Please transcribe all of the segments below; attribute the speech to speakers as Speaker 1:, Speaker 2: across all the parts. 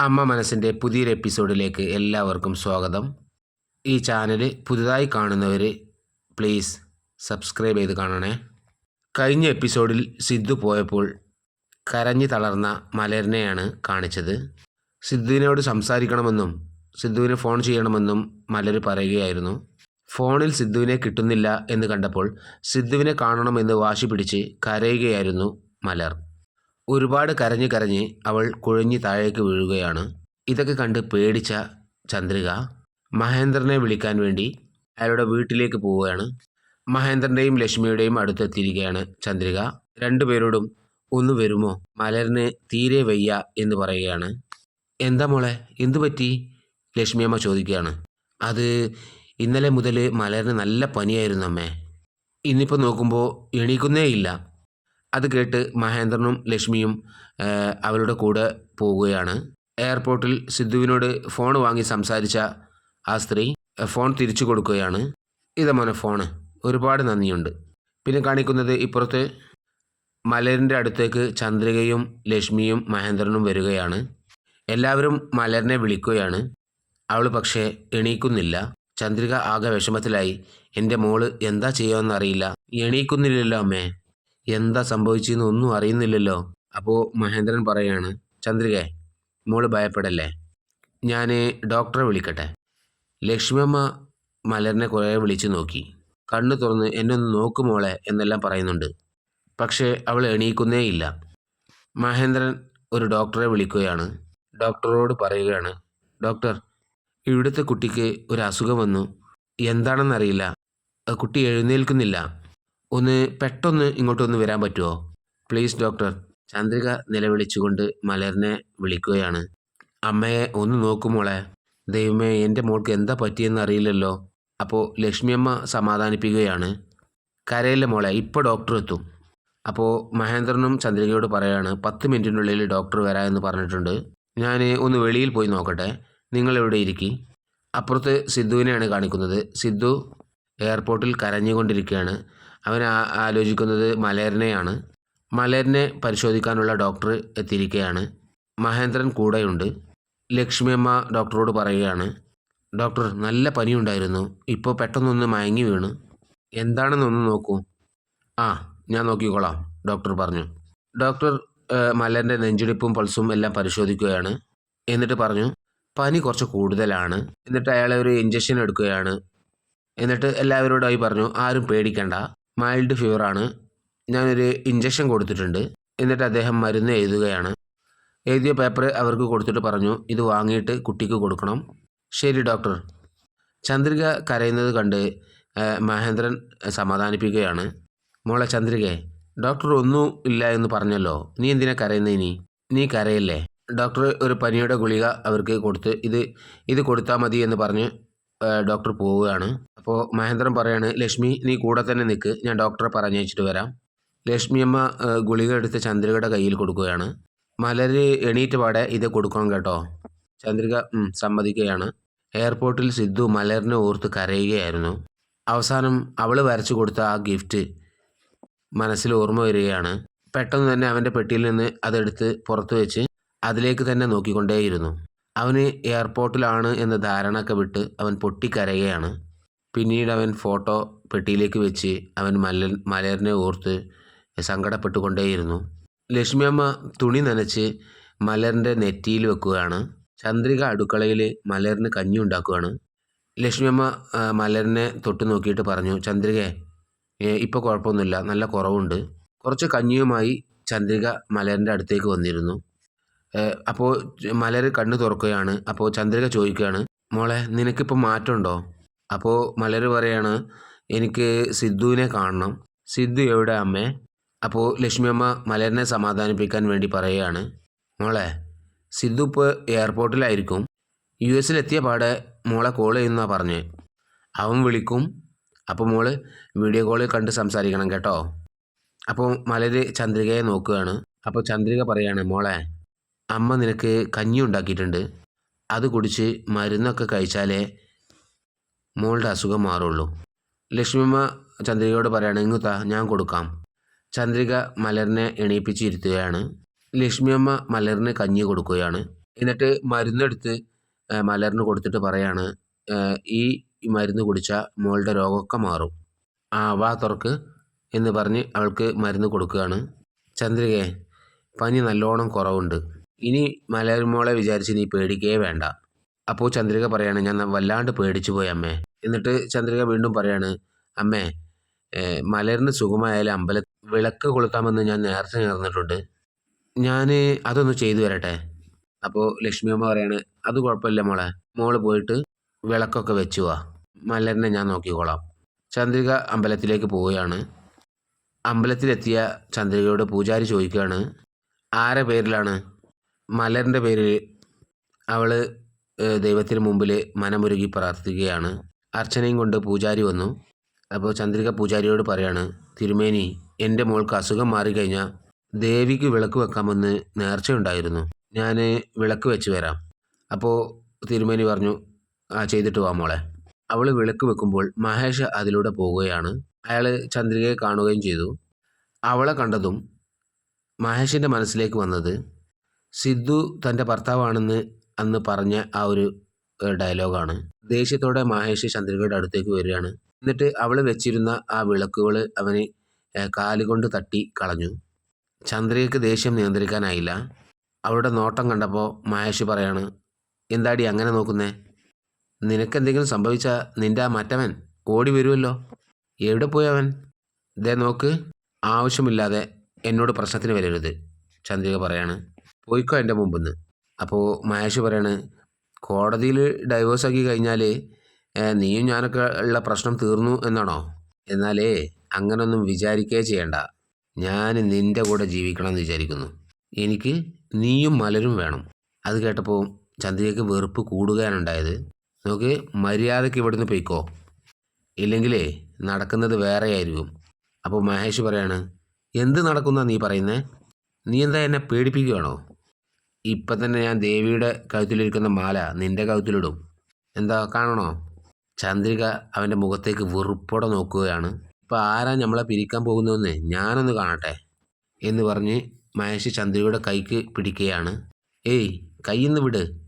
Speaker 1: അമ്മ മനസ്സിന്റെ പുതിയൊരു എപ്പിസോഡിലേക്ക് എല്ലാവർക്കും സ്വാഗതം. ഈ ചാനൽ പുതുതായി കാണുന്നവർ പ്ലീസ് സബ്സ്ക്രൈബ് ചെയ്ത് കാണണേ. കഴിഞ്ഞ എപ്പിസോഡിൽ സിദ്ധു പോയപ്പോൾ കരഞ്ഞു തളർന്ന മലരിനെയാണ് കാണിച്ചത്. സിദ്ധുവിനോട് സംസാരിക്കണമെന്നും സിദ്ധുവിന് ഫോൺ ചെയ്യണമെന്നും മലർ പറയുകയായിരുന്നു. ഫോണിൽ സിദ്ധുവിനെ കിട്ടുന്നില്ല എന്ന് കണ്ടപ്പോൾ സിദ്ധുവിനെ കാണണമെന്ന് വാശി പിടിച്ച് കരയുകയായിരുന്നു മലർ. ഒരുപാട് കരഞ്ഞ് കരഞ്ഞ് അവൾ കുഴഞ്ഞ് താഴേക്ക് വീഴുകയാണ്. ഇതൊക്കെ കണ്ട് പേടിച്ച ചന്ദ്രിക മഹേന്ദ്രനെ വിളിക്കാൻ വേണ്ടി അയാളുടെ വീട്ടിലേക്ക് പോവുകയാണ്. മഹേന്ദ്രന്റെയും ലക്ഷ്മിയുടെയും അടുത്തെത്തിയിരിക്കുകയാണ് ചന്ദ്രിക. രണ്ടുപേരോടും ഒന്ന് വരുമോ? മലരിന് തീരെ വയ്യ എന്ന് പറയുകയാണ്. എന്താ മോളെ? എന്തു പറ്റി? ലക്ഷ്മിയമ്മ ചോദിക്കുകയാണ്. അത് ഇന്നലെ മുതൽ മലരിന് നല്ല പനിയായിരുന്നു അമ്മേ. ഇന്നിപ്പോൾ നോക്കുമ്പോൾ എണീക്കുന്നേ ഇല്ല. അത് കേട്ട് മഹേന്ദ്രനും ലക്ഷ്മിയും അവരുടെ കൂടെ പോവുകയാണ്. എയർപോർട്ടിൽ സിദ്ധുവിനോട് ഫോൺ വാങ്ങി സംസാരിച്ച ആ സ്ത്രീ ഫോൺ തിരിച്ചു കൊടുക്കുകയാണ്. ഇതമോനെ ഫോണ്. ഒരുപാട് നന്ദിയുണ്ട്. പിന്നെ കാണിക്കുന്നത് ഇപ്പുറത്ത് മലരിന്റെ അടുത്തേക്ക് ചന്ദ്രികയും ലക്ഷ്മിയും മഹേന്ദ്രനും വരികയാണ്. എല്ലാവരും മലരിനെ വിളിക്കുകയാണ്. അവൾ പക്ഷേ എണീക്കുന്നില്ല. ചന്ദ്രിക ആകെ വിഷമത്തിലായി. എന്റെ മോൾ എന്താ ചെയ്യുമെന്നറിയില്ല എണീക്കുന്നില്ലല്ലോ അമ്മേ. എന്താ സംഭവിച്ചെന്ന് ഒന്നും അറിയുന്നില്ലല്ലോ. അപ്പോൾ മഹേന്ദ്രൻ പറയാണ് ചന്ദ്രികെ മോൾ ഭയപ്പെടല്ലേ? ഞാൻ ഡോക്ടറെ വിളിക്കട്ടെ. ലക്ഷ്മിയമ്മ മലറിനെ കുറേ വിളിച്ചു നോക്കി. കണ്ണു തുറന്ന് എന്നെ ഒന്ന് നോക്ക് മോളെ എന്നെല്ലാം പറയുന്നുണ്ട്. പക്ഷേ അവൾ എണീക്കുന്നേ ഇല്ല. മഹേന്ദ്രൻ ഒരു ഡോക്ടറെ വിളിക്കുകയാണ്. ഡോക്ടറോട് പറയുകയാണ് ഡോക്ടർ ഇവിടുത്തെ കുട്ടിക്ക് ഒരു അസുഖം വന്നു. എന്താണെന്നറിയില്ല. കുട്ടി എഴുന്നേൽക്കുന്നില്ല. ഒന്ന് പെട്ടെന്ന് ഇങ്ങോട്ടൊന്ന് വരാൻ പറ്റുമോ പ്ലീസ് ഡോക്ടർ ചന്ദ്രിക നിലവിളിച്ചുകൊണ്ട് മലറിനെ വിളിക്കുകയാണ്. അമ്മയെ ഒന്ന് നോക്കുമോളെ ദൈവമേ എന്റെ മോൾക്ക് എന്താ പറ്റിയെന്ന് അറിയില്ലല്ലോ. അപ്പോൾ ലക്ഷ്മിയമ്മ സമാധാനിപ്പിക്കുകയാണ്. കരയില്ല മോളെ ഇപ്പോൾ ഡോക്ടർ എത്തും. അപ്പോൾ മഹേന്ദ്രനും ചന്ദ്രികയോട് പറയുകയാണ് പത്ത് മിനിറ്റിനുള്ളിൽ ഡോക്ടർ വരാം എന്ന് പറഞ്ഞിട്ടുണ്ട്. ഞാൻ ഒന്ന് വെളിയിൽ പോയി നോക്കട്ടെ. നിങ്ങൾ എവിടെ ഇരിക്കി? അപ്പുറത്ത് സിദ്ധുവിനെയാണ് കാണിക്കുന്നത്. സിദ്ധു എയർപോർട്ടിൽ കരഞ്ഞുകൊണ്ടിരിക്കുകയാണ്. അവൻ ആലോചിക്കുന്നത് മലയറിനെയാണ് മലയറിനെ പരിശോധിക്കാനുള്ള ഡോക്ടർ എത്തിയിരിക്കുകയാണ് മഹേന്ദ്രൻ കൂടെയുണ്ട്. ലക്ഷ്മിയമ്മ ഡോക്ടറോട് പറയുകയാണ് ഡോക്ടർ നല്ല പനിയുണ്ടായിരുന്നു. ഇപ്പോൾ പെട്ടെന്നൊന്ന് മയങ്ങി വീണ്. എന്താണെന്നൊന്ന് നോക്കൂ. ആ ഞാൻ നോക്കിക്കോളാം ഡോക്ടർ പറഞ്ഞു. ഡോക്ടർ മലറിന്റെ നെഞ്ചിടിപ്പും പൾസും എല്ലാം പരിശോധിക്കുകയാണ്. എന്നിട്ട് പറഞ്ഞു പനി കുറച്ച് കൂടുതലാണ്. എന്നിട്ട് അയാളെ ഒരു ഇഞ്ചക്ഷൻ എടുക്കുകയാണ്. എന്നിട്ട് എല്ലാവരോടായി പറഞ്ഞു ആരും പേടിക്കണ്ട. മൈൽഡ് ഫീവർ ഫീവറാണ് ഞാനൊരു ഇഞ്ചക്ഷൻ കൊടുത്തിട്ടുണ്ട്. എന്നിട്ട് അദ്ദേഹം മരുന്ന് എഴുതുകയാണ്. എഴുതിയ പേപ്പർ അവർക്ക് കൊടുത്തിട്ട് പറഞ്ഞു ഇത് വാങ്ങിയിട്ട് കുട്ടിക്ക് കൊടുക്കണം. ശരി ഡോക്ടർ ചന്ദ്രിക കരയുന്നത് കണ്ട് മഹേന്ദ്രൻ സമാധാനിപ്പിക്കുകയാണ്. മോളെ ചന്ദ്രികയെ ഡോക്ടർ ഒന്നും ഇല്ല എന്ന് പറഞ്ഞല്ലോ. നീ എന്തിനാ കരയുന്നത് ഇനി? നീ കരയല്ലേ? ഡോക്ടർ ഒരു പനിയുടെ ഗുളിക അവർക്ക് കൊടുത്ത് ഇത് ഇത് കൊടുത്താൽ മതി എന്ന് പറഞ്ഞ് ഡോക്ടർ പോവുകയാണ്. അപ്പോൾ മഹേന്ദ്രൻ പറയാണ് ലക്ഷ്മി നീ കൂടെ തന്നെ നിൽക്ക് ഞാൻ ഡോക്ടറെ പറഞ്ഞയച്ചിട്ട് വരാം. ലക്ഷ്മി അമ്മ ഗുളിക എടുത്ത് ചന്ദ്രികയുടെ കയ്യിൽ കൊടുക്കുകയാണ്. മലര് എണീറ്റ് പാടെ ഇത് കൊടുക്കണം കേട്ടോ. ചന്ദ്രിക സമ്മതിക്കുകയാണ്. എയർപോർട്ടിൽ സിദ്ധു മലറിനെ ഓർത്ത് കരയുകയായിരുന്നു. അവസാനം അവൾ വരച്ചു കൊടുത്ത ആ ഗിഫ്റ്റ് മനസ്സിൽ ഓർമ്മ വരികയാണ്. പെട്ടെന്ന് തന്നെ അവന്റെ പെട്ടിയിൽ നിന്ന് അതെടുത്ത് പുറത്തു വെച്ച് അതിലേക്ക് തന്നെ നോക്കിക്കൊണ്ടേയിരുന്നു. അവന് എയർപോർട്ടിലാണ് എന്ന ധാരണയൊക്കെ വിട്ട് അവൻ പൊട്ടിക്കരയുകയാണ്. പിന്നീട് അവൻ ഫോട്ടോ പെട്ടിയിലേക്ക് വെച്ച് അവൻ മലർ മലറിനെ ഓർത്ത് സങ്കടപ്പെട്ടുകൊണ്ടേയിരുന്നു. ലക്ഷ്മിയമ്മ തുണി നനച്ച് മലറിന്റെ നെറ്റിയിൽ വെക്കുകയാണ്. ചന്ദ്രിക അടുക്കളയിൽ മലറിന് കഞ്ഞി ഉണ്ടാക്കുകയാണ്. ലക്ഷ്മിയമ്മ മലറിനെ തൊട്ട് നോക്കിയിട്ട് പറഞ്ഞു ചന്ദ്രികയെ ഇപ്പോൾ കുഴപ്പമൊന്നുമില്ല. നല്ല കുറവുണ്ട്. കുറച്ച് കഞ്ഞിയുമായി ചന്ദ്രിക മലറിന്റെ അടുത്തേക്ക് വന്നിരുന്നു. അപ്പോൾ മലർ കണ്ണു തുറക്കുകയാണ്. അപ്പോൾ ചന്ദ്രിക ചോദിക്കുകയാണ് മോളെ നിനക്കിപ്പോൾ മാറ്റമുണ്ടോ? അപ്പോൾ മലർ പറയാണ് എനിക്ക് സിദ്ധുവിനെ കാണണം. സിദ്ധു എവിടെ അമ്മേ? അപ്പോൾ ലക്ഷ്മിയമ്മ മലരിനെ സമാധാനിപ്പിക്കാൻ വേണ്ടി പറയുകയാണ് മോളെ സിദ്ധു ഇപ്പോൾ എയർപോർട്ടിലായിരിക്കും. യു എസിലെത്തിയ പാടെ മോളെ കോൾ ചെയ്യുന്ന പറഞ്ഞ്. അവൻ വിളിക്കും. അപ്പോൾ മോൾ വീഡിയോ കോളിൽ കണ്ട് സംസാരിക്കണം കേട്ടോ. അപ്പോൾ മലര് ചന്ദ്രികയെ നോക്കുകയാണ്. അപ്പോൾ ചന്ദ്രിക പറയാണ് മോളെ അമ്മ നിനക്ക് കഞ്ഞി ഉണ്ടാക്കിയിട്ടുണ്ട്. അത് കുടിച്ച് മരുന്നൊക്കെ കഴിച്ചാലേ മോളുടെ അസുഖം മാറുള്ളൂ. ലക്ഷ്മിയമ്മ ചന്ദ്രികയോട് പറയാണ് ഇങ്ങുത്താ ഞാൻ കൊടുക്കാം. ചന്ദ്രിക മലറിനെ എണീപ്പിച്ചിരുത്തുകയാണ് ലക്ഷ്മിയമ്മ മലറിന് കഞ്ഞി കൊടുക്കുകയാണ്. എന്നിട്ട് മരുന്നെടുത്ത് മലറിന് കൊടുത്തിട്ട് പറയാണ് ഈ മരുന്ന് കുടിച്ചാൽ മോളുടെ രോഗമൊക്കെ മാറും. ആ വാ തുറക്ക് എന്ന് പറഞ്ഞ് അവൾക്ക് മരുന്ന് കൊടുക്കുകയാണ്. ചന്ദ്രികയെ പനി നല്ലോണം കുറവുണ്ട്. ഇനി മലർമോളെ വിചാരിച്ച് നീ പേടിക്കേ വേണ്ട. അപ്പോൾ ചന്ദ്രിക പറയാണ് ഞാൻ വല്ലാണ്ട് പേടിച്ചു പോയി അമ്മേ. എന്നിട്ട് ചന്ദ്രിക വീണ്ടും പറയാണ് അമ്മേ മലരിന് സുഖമായാലും അമ്പല വിളക്ക് കൊളുത്താമെന്ന് ഞാൻ നേരത്തെ നേർന്നിട്ടുണ്ട്. ഞാൻ അതൊന്ന് ചെയ്തു വരട്ടെ അപ്പോൾ ലക്ഷ്മി അമ്മ പറയാണ് അത് കുഴപ്പമില്ല മോളെ. മോൾ പോയിട്ട് വിളക്കൊക്കെ വെച്ചു വാ. മലറിനെ ഞാൻ നോക്കിക്കോളാം. ചന്ദ്രിക അമ്പലത്തിലേക്ക് പോവുകയാണ്. അമ്പലത്തിലെത്തിയ ചന്ദ്രികയോട് പൂജാരി ചോദിക്കുകയാണ് ആരെ പേരിലാണ് മലറിന്റെ പേരിൽ അവൾ ദൈവത്തിന് മുമ്പിൽ മനമുരുകി പ്രാർത്ഥിക്കുകയാണ്. അർച്ചനയും കൊണ്ട് പൂജാരി വന്നു. അപ്പോൾ ചന്ദ്രിക പൂജാരിയോട് പറയാണ് തിരുമേനി എന്റെ മോൾക്ക് അസുഖം മാറിക്കഴിഞ്ഞാൽ ദേവിക്ക് വിളക്ക് വെക്കാമെന്ന് നേർച്ചയുണ്ടായിരുന്നു. ഞാൻ വിളക്ക് വെച്ച് വരാം. അപ്പോൾ തിരുമേനി പറഞ്ഞു ആ ചെയ്തിട്ട് വാ മോളെ. അവൾ വിളക്ക് വെക്കുമ്പോൾ മഹേഷ് അതിലൂടെ പോവുകയാണ്. അയാൾ ചന്ദ്രികയെ കാണുകയും ചെയ്തു. അവളെ കണ്ടതും മഹേഷിന്റെ മനസ്സിലേക്ക് വന്നത് സിദ്ധു തന്റെ ഭർത്താവാണെന്ന് അന്ന് പറഞ്ഞ ആ ഒരു ഡയലോഗാണ്. ദേഷ്യത്തോടെ മഹേഷ് ചന്ദ്രികയുടെ അടുത്തേക്ക് വരികയാണ്. എന്നിട്ട് അവൾ വെച്ചിരുന്ന ആ വിളക്കുകൾ അവന് കാലുകൊണ്ട് തട്ടി കളഞ്ഞു. ചന്ദ്രികയ്ക്ക് ദേഷ്യം നിയന്ത്രിക്കാനായില്ല. അവളുടെ നോട്ടം കണ്ടപ്പോൾ മഹേഷ് പറയാണ് എന്താടി അങ്ങനെ നോക്കുന്നേ? നിനക്കെന്തെങ്കിലും സംഭവിച്ചാൽ നിന്റെ ആ മറ്റവൻ ഓടി വരുമല്ലോ എവിടെ പോയി അവൻ? ദേ നോക്ക് ആവശ്യമില്ലാതെ എന്നോട് പ്രശ്നത്തിന് വരരുത് ചന്ദ്രിക പറയാണ്. പോയിക്കോ എന്റെ മുമ്പിന്ന്. അപ്പോൾ മഹേഷ് പറയാണ് കോടതിയിൽ ഡൈവേഴ്സ് ആക്കി കഴിഞ്ഞാൽ നീയും ഞാനൊക്കെ ഉള്ള പ്രശ്നം തീർന്നു എന്നാണോ? എന്നാലേ അങ്ങനൊന്നും വിചാരിക്കേ ചെയ്യണ്ട. ഞാൻ നിന്റെ കൂടെ ജീവിക്കണം എന്ന് വിചാരിക്കുന്നു. എനിക്ക് നീയും മലരും വേണം. അത് കേട്ടപ്പോൾ ചന്ദ്രികയ്ക്ക് വെറുപ്പ് കൂടുകയാണുണ്ടായത് നോക്ക് മര്യാദയ്ക്ക് ഇവിടുന്ന് പൊയ്ക്കോ. ഇല്ലെങ്കിലേ നടക്കുന്നത് വേറെയായിരിക്കും. അപ്പോൾ മഹേഷ് പറയാണ് എന്ത് നടക്കുന്ന നീ പറയുന്നേ? നീ എന്താ എന്നെ പേടിപ്പിക്കുകയാണോ ഇപ്പം തന്നെ ഞാൻ ദേവിയുടെ കഴുത്തിലിരിക്കുന്ന മാല നിന്റെ കഴുത്തിലിടും. എന്താ കാണണോ? ചന്ദ്രിക അവന്റെ മുഖത്തേക്ക് വെറുപ്പോടെ നോക്കുകയാണ്. ഇപ്പം ആരാ നമ്മളെ പിരിക്കാൻ പോകുന്നതെന്ന്? ഞാനൊന്ന് കാണട്ടെ എന്ന് പറഞ്ഞ് മഹേഷ് ചന്ദ്രികയുടെ കൈക്ക് പിടിക്കുകയാണ്. ഏയ് കയ്യിന്ന് വിട്.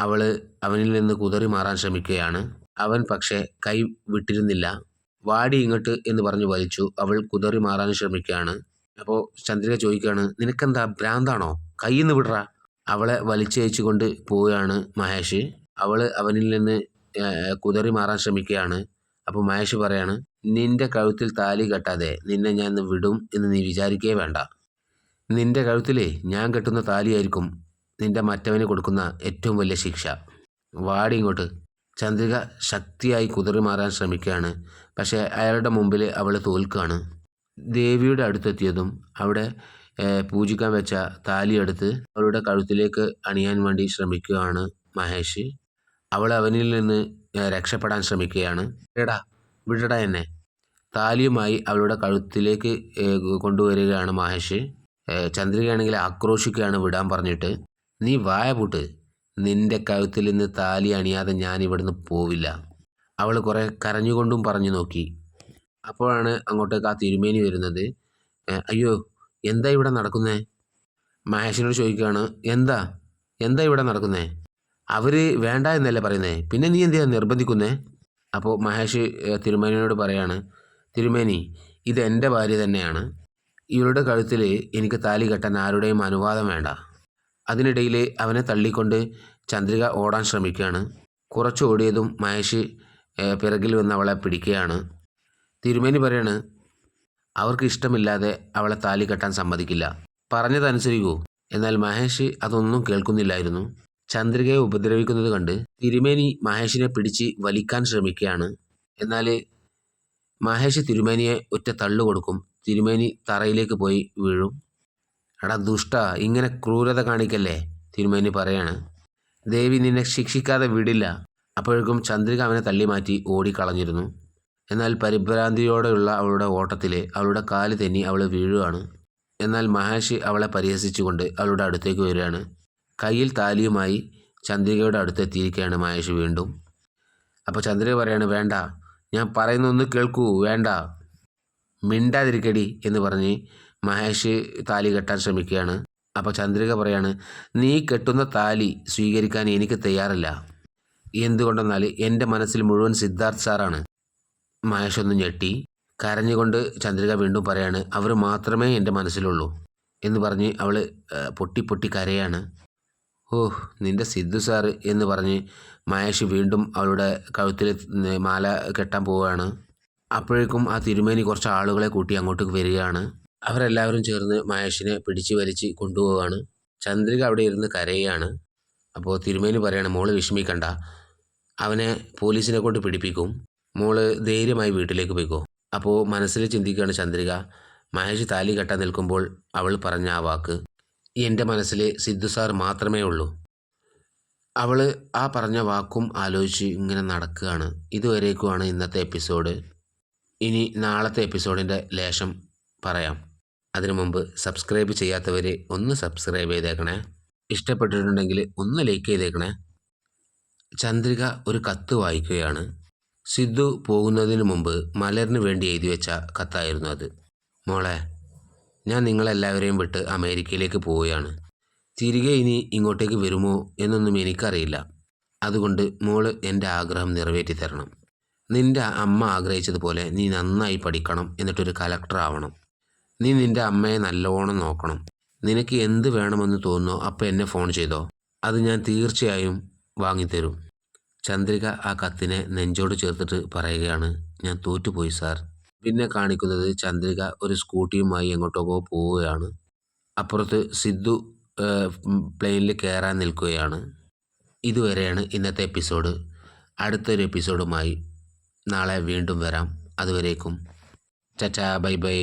Speaker 1: അവൾ അവനിൽ നിന്ന് കുതറി മാറാൻ ശ്രമിക്കുകയാണ്. അവൻ പക്ഷേ കൈ വിട്ടിരുന്നില്ല. വാടി ഇങ്ങോട്ട് എന്ന് പറഞ്ഞ് വലിച്ചു. അവൾ കുതറി മാറാൻ ശ്രമിക്കുകയാണ്. അപ്പോൾ ചന്ദ്രിക ചോദിക്കുകയാണ് നിനക്കെന്താ ഭ്രാന്താണോ? കയ്യിന്ന് വിടറ. അവളെ വലിച്ചയച്ചുകൊണ്ട് പോവുകയാണ് മഹേഷ്. അവൾ അവനിൽ നിന്ന് കുതറി മാറാൻ ശ്രമിക്കുകയാണ്. അപ്പോൾ മഹേഷ് പറയാണ് നിന്റെ കഴുത്തിൽ താലി കെട്ടാതെ നിന്നെ ഞാൻ ഇന്ന് വിടും എന്ന് നീ വിചാരിക്കേ വേണ്ട. നിന്റെ കഴുത്തിലേ ഞാൻ കെട്ടുന്ന താലിയായിരിക്കും നിന്റെ മറ്റവന് കൊടുക്കുന്ന ഏറ്റവും വലിയ ശിക്ഷ. വാടി ഇങ്ങോട്ട്. ചന്ദ്രിക ശക്തിയായി കുതിറി മാറാൻ ശ്രമിക്കുകയാണ്. പക്ഷേ അയാളുടെ മുമ്പിൽ അവൾ തോൽക്കുകയാണ്. ദേവിയുടെ അടുത്തെത്തിയതും അവിടെ പൂജിക്കാൻ വെച്ച താലിയെടുത്ത് അവളുടെ കഴുത്തിലേക്ക് അണിയാൻ വേണ്ടി ശ്രമിക്കുകയാണ് മഹേഷ്. അവൾ അവനിൽ നിന്ന് രക്ഷപ്പെടാൻ ശ്രമിക്കുകയാണ്. എടാ വിടടാ എന്നെ. താലിയുമായി അവളുടെ കഴുത്തിലേക്ക് കൊണ്ടുവരികയാണ് മഹേഷ്. ചന്ദ്രികയാണെങ്കിൽ ആക്രോശിക്കുകയാണ് വിടാൻ പറഞ്ഞിട്ട്. നീ വായ പൂട്ട്. നിന്റെ കഴുത്തിൽ നിന്ന് താലി അണിയാതെ ഞാൻ ഇവിടുന്ന് പോവില്ല. അവൾ കുറേ കരഞ്ഞുകൊണ്ടും പറഞ്ഞു നോക്കി. അപ്പോഴാണ് അങ്ങോട്ടേക്ക് ആ തിരുമേനി വരുന്നത്. അയ്യോ എന്താ ഇവിടെ നടക്കുന്നേ? മഹേഷിനോട് ചോദിക്കുകയാണ് എന്താ? എന്താ ഇവിടെ നടക്കുന്നേ? അവർ വേണ്ട എന്നല്ലേ പറയുന്നേ? പിന്നെ നീ എന്തിനാ നിർബന്ധിക്കുന്നേ? അപ്പോൾ മഹേഷ് തിരുമേനിയോട് പറയാണ് തിരുമേനി ഇത് എന്റെ ഭാര്യ തന്നെയാണ്. ഇവളുടെ കഴുത്തിൽ എനിക്ക് താലി കെട്ടാൻ ആരുടെയും അനുവാദം വേണ്ട. അതിനിടയിൽ അവനെ തള്ളിക്കൊണ്ട് ചന്ദ്രിക ഓടാൻ ശ്രമിക്കുകയാണ്. കുറച്ച് ഓടിയതും മഹേഷ് പിറകിൽ വന്ന് അവളെ പിടിക്കുകയാണ്. തിരുമേനി പറയാണ് അവർക്ക് ഇഷ്ടമില്ലാതെ അവളെ താലി കെട്ടാൻ സമ്മതിക്കില്ല. പറഞ്ഞതനുസരിക്കൂ. എന്നാൽ മഹേഷ് അതൊന്നും കേൾക്കുന്നില്ലായിരുന്നു. ചന്ദ്രികയെ ഉപദ്രവിക്കുന്നത് കണ്ട് തിരുമേനി മഹേഷിനെ പിടിച്ച് വലിക്കാൻ ശ്രമിക്കുകയാണ്. എന്നാൽ മഹേഷ് തിരുമേനിയെ ഒറ്റ തള്ളുകൊടുക്കും തിരുമേനി തറയിലേക്ക് പോയി വീഴും. എടാ ദുഷ്ട ഇങ്ങനെ ക്രൂരത കാണിക്കല്ലേ? തിരുമേനി പറയാണ്. ദേവി നിന്നെ ശിക്ഷിക്കാതെ വിടില്ല. അപ്പോഴേക്കും ചന്ദ്രിക അവനെ തള്ളി മാറ്റി ഓടിക്കളഞ്ഞിരുന്നു. എന്നാൽ പരിഭ്രാന്തിയോടെയുള്ള അവളുടെ ഓട്ടത്തിൽ അവളുടെ കാൽ തെന്നി അവൾ വീഴുകയാണ്. എന്നാൽ മഹേഷ് അവളെ പരിഹസിച്ചുകൊണ്ട് അവളുടെ അടുത്തേക്ക് വരികയാണ്. കയ്യിൽ താലിയുമായി ചന്ദ്രികയുടെ അടുത്തെത്തിയിരിക്കുകയാണ് മഹേഷ് വീണ്ടും. അപ്പോൾ ചന്ദ്രിക പറയാണ് വേണ്ട ഞാൻ പറയുന്നൊന്ന് കേൾക്കൂ വേണ്ട. മിണ്ടാതിരിക്കടി എന്ന് പറഞ്ഞ് മഹേഷ് താലി കെട്ടാൻ ശ്രമിക്കുകയാണ്. അപ്പോൾ ചന്ദ്രിക പറയാണ് നീ കെട്ടുന്ന താലി സ്വീകരിക്കാൻ എനിക്ക് തയ്യാറില്ല. എന്തുകൊണ്ടെന്നാൽ എന്റെ മനസ്സിൽ മുഴുവൻ സിദ്ധാർത്ഥ് സാറാണ്. മഹേഷ് ഒന്ന് ഞെട്ടി. കരഞ്ഞുകൊണ്ട് ചന്ദ്രിക വീണ്ടും പറയാണ് അവർ മാത്രമേ എന്റെ മനസ്സിലുള്ളൂ എന്ന് പറഞ്ഞ് അവൾ പൊട്ടി പൊട്ടി കരയാണ്. ഓ നിന്റെ സിദ്ധു സാർ എന്ന് പറഞ്ഞ് മഹേഷ് വീണ്ടും അവളുടെ കഴുത്തിൽ മാല കെട്ടാൻ പോവുകയാണ്. അപ്പോഴേക്കും ആ തിരുമേനി കുറച്ച് ആളുകളെ കൂട്ടി അങ്ങോട്ട് വരികയാണ്. അവരെല്ലാവരും ചേർന്ന് മഹേഷിനെ പിടിച്ചു വലിച്ച് കൊണ്ടുപോവുകയാണ്. ചന്ദ്രിക അവിടെ ഇരുന്ന് കരയുകയാണ് അപ്പോൾ തിരുമേനി പറയാണ് മോൾ വിഷമിക്കണ്ട. അവനെ പോലീസിനെ കൊണ്ട് പിടിപ്പിക്കും. മോൾ ധൈര്യമായി വീട്ടിലേക്ക് പോയിക്കോ. അപ്പോൾ മനസ്സിൽ ചിന്തിക്കുകയാണ് ചന്ദ്രിക. മഹേഷ് താലി കെട്ടാൻ നിൽക്കുമ്പോൾ അവൾ പറഞ്ഞ ആ വാക്ക്. എന്റെ മനസ്സിൽ സിദ്ധു സാർ മാത്രമേ ഉള്ളൂ. അവൾ ആ പറഞ്ഞ വാക്കും ആലോചിച്ച് ഇങ്ങനെ നടക്കുകയാണ്. ഇതുവരേക്കുമാണ് ഇന്നത്തെ എപ്പിസോഡ്. ഇനി നാളത്തെ എപ്പിസോഡിന്റെ ലേശം പറയാം. അതിനു മുമ്പ് സബ്സ്ക്രൈബ് ചെയ്യാത്തവർ ഒന്ന് സബ്സ്ക്രൈബ് ചെയ്തേക്കണേ. ഇഷ്ടപ്പെട്ടിട്ടുണ്ടെങ്കിൽ ഒന്ന് ലൈക്ക് ചെയ്തേക്കണേ. ചന്ദ്രിക ഒരു കത്ത് വായിക്കുകയാണ്. സിദ്ധു പോകുന്നതിന് മുമ്പ് മലറിന് വേണ്ടി എഴുതി വെച്ച കത്തായിരുന്നു അത്. മോളെ ഞാൻ നിങ്ങളെല്ലാവരെയും വിട്ട് അമേരിക്കയിലേക്ക് പോവുകയാണ്. തിരികെ ഇനി ഇങ്ങോട്ടേക്ക് വരുമോ എന്നൊന്നും എനിക്കറിയില്ല. അതുകൊണ്ട് മോൾ എന്റെ ആഗ്രഹം നിറവേറ്റി തരണം. നിന്റെ അമ്മ ആഗ്രഹിച്ചതുപോലെ നീ നന്നായി പഠിക്കണം എന്നിട്ടൊരു കലക്ടർ ആവണം. നീ നിന്റെ അമ്മയെ നല്ലോണം നോക്കണം. നിനക്ക് എന്ത് വേണമെന്ന് തോന്നുന്നോ അപ്പോൾ എന്നെ ഫോൺ ചെയ്തോ. അത് ഞാൻ തീർച്ചയായും വാങ്ങിത്തരും. ചന്ദ്രിക ആ കത്തിനെ നെഞ്ചോട് ചേർത്തിട്ട് പറയുകയാണ്. ഞാൻ തോറ്റുപോയി സാർ. പിന്നെ കാണിക്കുന്നത് ചന്ദ്രിക ഒരു സ്കൂട്ടിയുമായി എങ്ങോട്ടൊക്കെ പോവുകയാണ്. അപ്പുറത്ത് സിദ്ധു പ്ലെയിനിൽ കയറാൻ നിൽക്കുകയാണ്. ഇതുവരെയാണ് ഇന്നത്തെ എപ്പിസോഡ്. അടുത്തൊരു എപ്പിസോഡുമായി നാളെ വീണ്ടും വരാം. അതുവരേക്കും. ചച്ചാ ബൈ ബൈ.